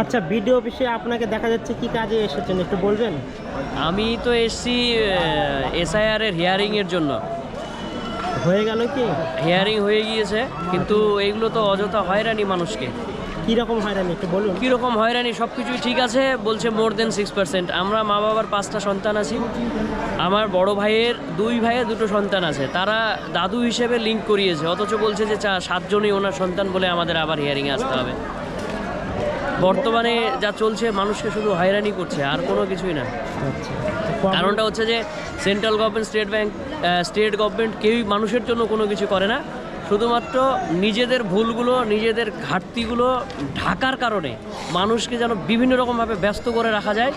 আচ্ছা বিডিও অফিসে আপনাকে দেখা যাচ্ছে কি কাজে এসেছেন একটু বলবেন? আমি তো এসছি এসআইআর এর হিয়ারিং এর জন্য। হয়ে গেল কি? হিয়ারিং হয়ে গিয়েছে কিন্তু এইগুলো তো অযথা হয়রানি মানুষকে। কি রকম হয়রানি একটু বলুন। কীরকম হয়রানি সব কিছুই ঠিক আছে বলছে মোর দেন সিক্স পার্সেন্ট আমরা মা বাবার পাঁচটা সন্তান আছি। আমার বড় ভাইয়ের দুই ভাইয়ের দুটো সন্তান আছে। তারা দাদু হিসেবে লিঙ্ক করিয়েছে অথচ বলছে যে চা সাতজনই ওনার সন্তান বলে আমাদের আবার হিয়ারিংয়ে আসতে হবে। বর্তমানে যা চলছে মানুষকে শুধু হয়রানি করছে আর কোনো কিছুই না। আচ্ছা। কারণটা হচ্ছে যে central government state bank state government কেউই মানুষের জন্য কোনো কিছু করে না। শুধুমাত্র নিজেদের ভুলগুলো নিজেদের ঘাটতিগুলো ঢাকার কারণে মানুষকে যেন বিভিন্ন রকমভাবে ব্যস্ত করে রাখা যায়।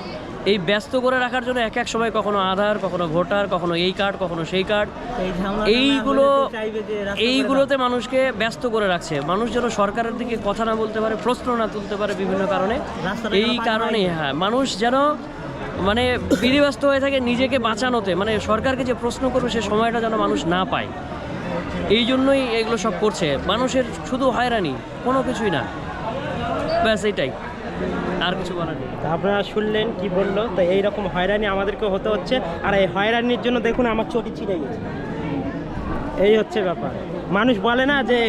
এই ব্যস্ত করে রাখার জন্য এক এক সময় কখনো আধার কখনো ভোটার কখনো এই কার্ড কখনো সেই কার্ড। এইগুলো এইগুলোতে মানুষকে ব্যস্ত করে রাখছে। মানুষ যেন সরকারের দিকে কথা না বলতে পারে প্রশ্ন না তুলতে পারে বিভিন্ন কারণে। এই কারণে হ্যাঁ মানুষ যেন মানে বিধিব্যস্ত হয়ে থাকে নিজেকে বাঁচানোতে। মানে সরকারকে যে প্রশ্ন করবে সে সময়টা যেন মানুষ না পায়। এই জন্যই এগুলো সব করছে। মানুষের শুধু হয়রানি কোনো কিছুই না। ব্যাস এইটাই। আর কিছু বলার আপনারা শুনলেন কি বলল? তো এইরকম হয়রানি আমাদেরকে হতে হচ্ছে। আর এই হয়রানির জন্য দেখুন আমার চটি ছিঁড়ে গেছে। এই হচ্ছে ব্যাপার। মানুষ বলে না যে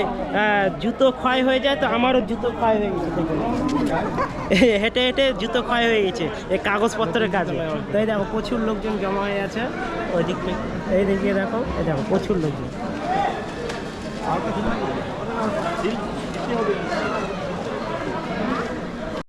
জুতো ক্ষয় হয়ে যায়, তো আমারও জুতো ক্ষয় হয়ে গেছে, দেখুন। হেঁটে হেঁটে জুতো ক্ষয় হয়ে গেছে, এই কাগজপত্রের কাজে। তো এই দেখো, প্রচুর লোকজন জমা হয়ে আছে। ওই দিক এই দিকে দেখো, এই দেখো, প্রচুর লোকজন।